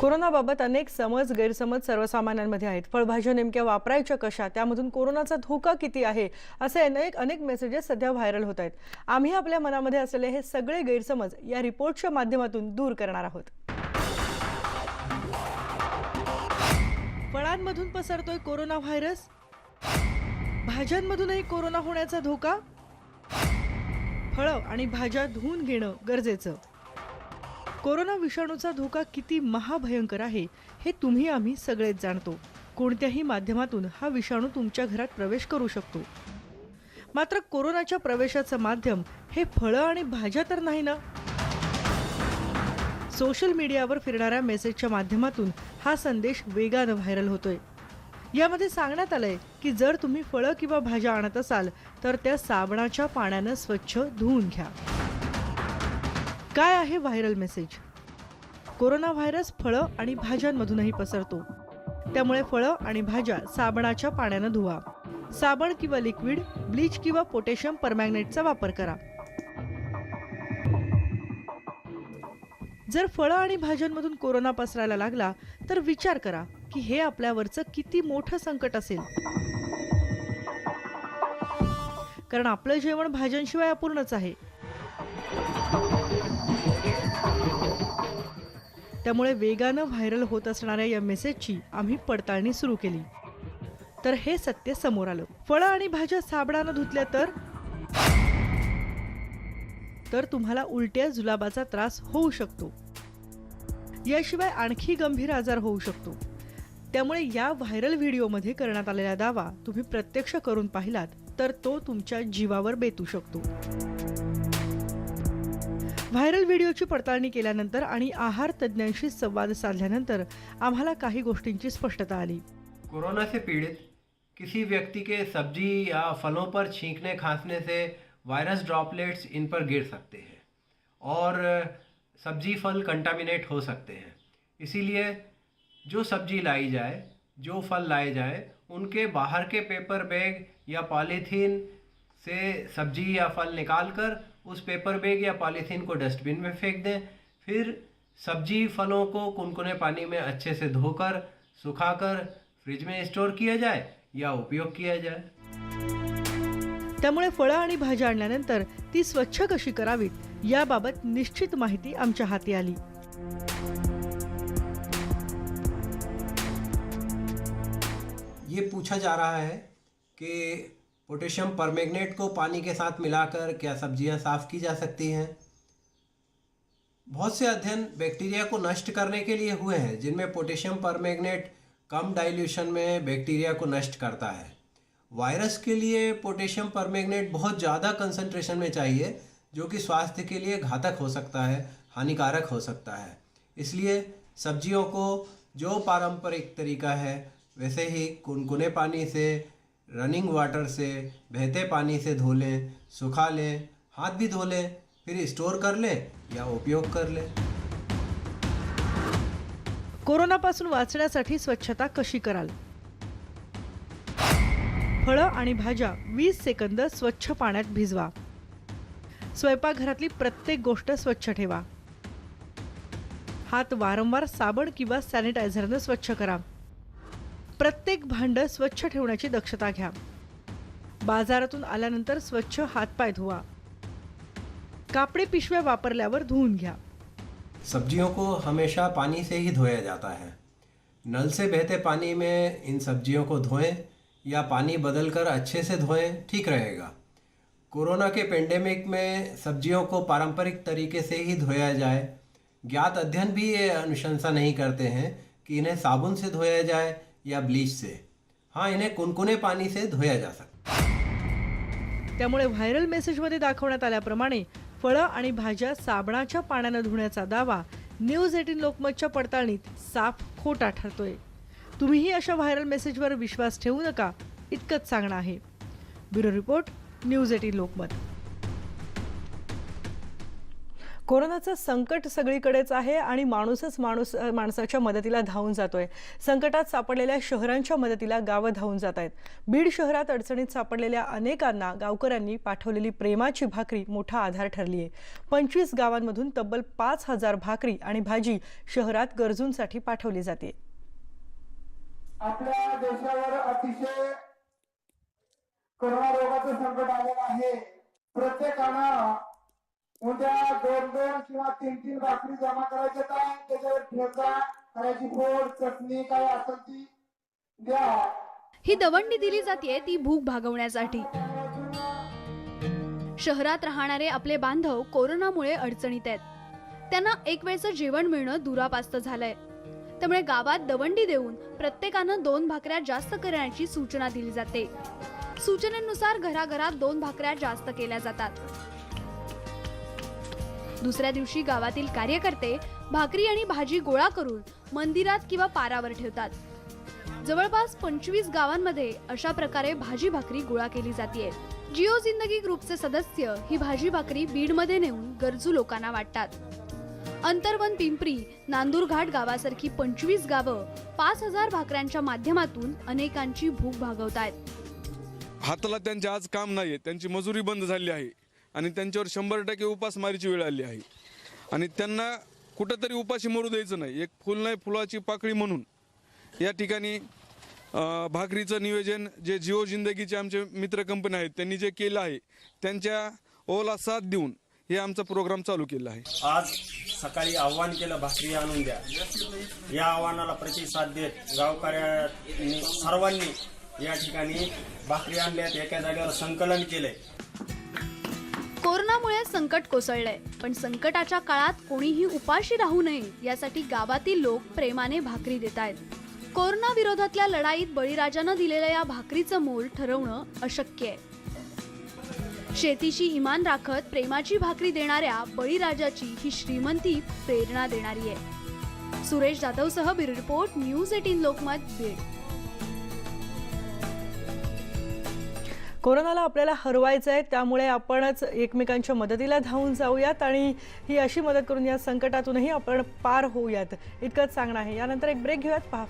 कोरोनाबाबत अनेक समज गैरसमज सर्वसामान्यांमध्ये आहेत. फळभाज्या नेमक्या वापरायच्या कशा? त्यामधून कोरोनाचा धोका किती आहे? असे अनेक अनेक मेसेजेस सध्या व्हायरल होत आहेत. आम्ही आपल्या मनामध्ये असलेले हे सगळे गैरसमज या रिपोर्टच्या माध्यमातून दूर करणार आहोत. फळांमधून पसरतोय कोरोना व्हायरस भाज्यांमधूनही कोरोना होण्याचा धोका? फळं आणि भाज्या धुवून घेणं गरजेचं. कोरोना विषाणूचा धोका किती महाभयंकर आहे हे तुम्ही आम्ही सगळेच जाणतो. कोणत्याही माध्यमातून हा विषाणू तुमच्या घरात प्रवेश करू शकतो. मात्र कोरोनाच्या प्रवेशाचं माध्यम हे फळं आणि भाज्या तर नाही ना? सोशल मीडियावर फिरणाऱ्या मेसेजच्या माध्यमातून हा संदेश वेगानं व्हायरल होतोय. यामध्ये सांगण्यात आलंय की जर तुम्ही फळं किंवा भाज्या आणत असाल तर त्या साबणाच्या पाण्यानं स्वच्छ धुवून घ्या. काय आहे व्हायरल मेसेज कोरोना व्हायरस फळं आणि भाज्यांमधूनही पसरतो. त्यामुळे फळं आणि भाज्या साबणाच्या पाण्यानं धुवा. साबण किंवा लिक्विड ब्लीच किंवा पोटॅशियम परमॅग्नेटचा वापर करा. जर फळं आणि भाज्यांमधून कोरोना पसरायला लागला तर विचार करा की हे आपल्यावरचं किती मोठं संकट असेल. कारण आपलं जेवण भाज्यांशिवाय अपूर्णच आहे. त्यामुळे वेगानं व्हायरल होत असणाऱ्या या मेसेजची आम्ही पडताळणी सुरू केली. तर हे सत्य समोर आलं. फळं आणि भाज्या साबणानं धुतल्या तर? तर तुम्हाला उलट्या जुलाबाचा त्रास होऊ शकतो. याशिवाय आणखी गंभीर आजार होऊ शकतो. त्यामुळे या व्हायरल व्हिडिओमध्ये करण्यात आलेला दावा तुम्ही प्रत्यक्ष करून पाहिलात तर तो तुमच्या जीवावर बेतू शकतो. व्हायरल व्हिडिओची पडताळणी केल्यानंतर आणि आहार तज्ज्ञांशी संवाद साधल्यानंतर आम्हाला काही गोष्टींची स्पष्टता आली. कोरोना से पीड़ित किसी व्यक्ति के सब्जी या फलों पर छींकने खांसने से वायरस ड्रॉपलेट्स इन पर गिर सकते हैं और सब्जी फल कंटामिनेट हो सकते हैं। इसीलिए जो सब्जी लाई जाए जो फल लाए जाए उनके बाहर के पेपर बैग या पॉलीथीन से सब्जी या फल निकाल कर उस पेपर बैग या पॉलीथीन को डस्टबिन में फेंक दें। फिर सब्जी फलों को कुनकुने पानी में अच्छे से धोकर सुखाकर फ्रिज में स्टोर किया जाए या उपयोग किया जाए। त्यामुळे फळं आणि भाज्या आणल्यानंतर ती स्वच्छ कशी करावीत याबाबत निश्चित माहिती आमच्या हाती आली. ये पूछा जा रहा है कि पोटेशियम परमैंगनेट को पानी के साथ मिलाकर क्या सब्ज़ियाँ साफ़ की जा सकती हैं? बहुत से अध्ययन बैक्टीरिया को नष्ट करने के लिए हुए हैं, जिनमें पोटेशियम परमैंगनेट कम डाइल्यूशन में बैक्टीरिया को नष्ट करता है। वायरस के लिए पोटेशियम परमैंगनेट बहुत ज़्यादा कंसंट्रेशन में चाहिए, जो कि स्वास्थ्य के लिए घातक हो सकता है, हानिकारक हो सकता है। इसलिए सब्जियों को जो पारंपरिक तरीका है, वैसे ही कुनकुने पानी से रनिंग वाटर से बहते पानी से धो लें सुखा लें हाथ भी धो लें फिर स्टोर कर लें या उपयोग कर लें। कोरोनापासून वाचण्यासाठी स्वच्छता कशी कराल? फळं आणि भाज्या वीस सेकंद स्वच्छ पाण्यात भिजवा. स्वयंपाकघरातली प्रत्येक गोष्ट स्वच्छ ठेवा. हात वारंवार साबण किंवा सॅनिटायझरनं स्वच्छ करा. प्रत्येक भांडं स्वच्छ ठेवण्याची दक्षता घ्या. बाजारातून आल्यानंतर स्वच्छ हातपाय धुवा. कापडी पिशव्या वापरल्यावर धुवून घ्या. सब्जियों को हमेशा पानी से ही धोया जाता है. नल से बहते पानी में इन सब्जियों को धोएं या पानी बदलकर अच्छे से धोएं ठीक रहेगा. कोरोना के पेंडेमिक में सब्जियों को पारंपरिक तरीके से ही धोया जाए. ज्ञात अध्ययन भी ये अनुशंसा नहीं करते हैं कि इन्हें साबुन से धोया जाए या ब्लीच से. हाँ इन्हें कुनकुने पानी से धोया जा सकता त्यामुळे व्हायरल मेसेजमध्ये दाखवण्यात आल्याप्रमाणे फळं आणि भाज्या साबणाच्या पाण्यानं धुण्याचा दावा न्यूज एटीन लोकमतच्या पडताळणीत साफ खोटा ठरतोय. तुम्हीही अशा व्हायरल मेसेजवर विश्वास ठेवू नका इतकंच सांगणं आहे. Bureau report news eighteen Lokmat. कोरोनाचं संकट सगळीकडेच आहे आणि माणूसच माणूस माणसाच्या मदतीला धावून जातोय. संकटात सापडलेल्या शहरांच्या मदतीला गावं धावून जात आहेत. बीड शहरात अडचणीत सापडलेल्या अनेकांना गावकऱ्यांनी पाठवलेली प्रेमाची भाकरी मोठा आधार ठरली आहे पंचवीस गावांमधून तब्बल पाच हजार भाकरी आणि भाजी शहरात गरजूंसाठी पाठवली जाते. आपल्या देशावर अतिशय करोना रोगाचं संकट आलेलं आहे. प्रत्येकानं उद्या दोन दोन किंवा तीन तीन भाकरी जमा करायचे काय त्याच्यावर ठेचा करायची फोड चटणी काय असेल ती द्या. ही दवंडी दिली जाते ती भूक भागवण्यासाठी. शहरात राहणारे आपले बांधव कोरोनामुळे अडचणीत आहेत. त्यांना एक वेळचं जेवण मिळणं दुरापास्त झालंय. त्यामुळे गावात दवंडी देऊन प्रत्येकानं दोन भाकऱ्या जास्त करण्याची सूचना दिली जाते. सूचनेनुसार घराघरात दोन भाकऱ्या जास्त केल्या जातात. दुसऱ्या दिवशी गावातील कार्यकर्ते भाकरी आणि भाजी गोळा करून मंदिरात किंवा पारावर ठेवतात. जवळपास पंचवीस गावांमध्ये अशा प्रकारे भाजी भाकरी गोळा केली जाते. जिओ जिंदगी ग्रुपचे सदस्य ही भाजी भाकरी बीडमध्ये नेऊन गरजू लोकांना वाटतात. अंतर्वन पिंपरी नांदूरघाट गावासारखी पंचवीस गावं पाच हजार भाकऱ्यांच्या माध्यमातून अनेकांची भूक भागवतायत. हाताला त्यांचे आज काम नाही त्यांची मजुरी बंद झाली आहे. आणि त्यांच्यावर शंभर टक्के उपासमारीची वेळ आली आहे. आणि त्यांना कुठंतरी उपाशी मरू द्यायचं नाही. एक फुल नाही फुलाची पाकळी म्हणून. या ठिकाणी भाकरीचं नियोजन जे जिओ जिंदगीचे आमचे मित्र कंपनी आहेत त्यांनी जे केलं आहे त्यांच्या ओला साथ देऊन हे आमचा प्रोग्राम चालू केला आहे. आज सकाळी आव्हान केलं भाकरी आणून द्या. या आव्हानाला प्रतिसाद देत गावकऱ्यांनी सर्वांनी या ठिकाणी भाकरी आणल्यात एका जागेवर संकलन केलंय. कोरोनामुळे संकट कोसळलंय. पण संकटाच्या काळात कोणीही उपाशी राहू नये यासाठी गावातील लोक प्रेमाने भाकरी देत आहेत कोरोना विरोधातल्या लढाईत बळीराजानं दिलेल्या या भाकरीचं मोल ठरवणं अशक्य आहे. शेतीशी इमान राखत प्रेमाची भाकरी देणाऱ्या बळीराजाची ही श्रीमंती प्रेरणा देणारी आहे. Suresh जाधवसह bureau report news eighteen Lokmat Beed. कोरोनाला आपल्याला हरवायचं आहे त्यामुळे आपणच एकमेकांच्या मदतीला धावून जाऊयात आणि ही अशी मदत करून या संकटातूनही आपण पार होऊयात. इतकंच सांगणं आहे. यानंतर एक ब्रेक घेऊयात. पहा फक्त.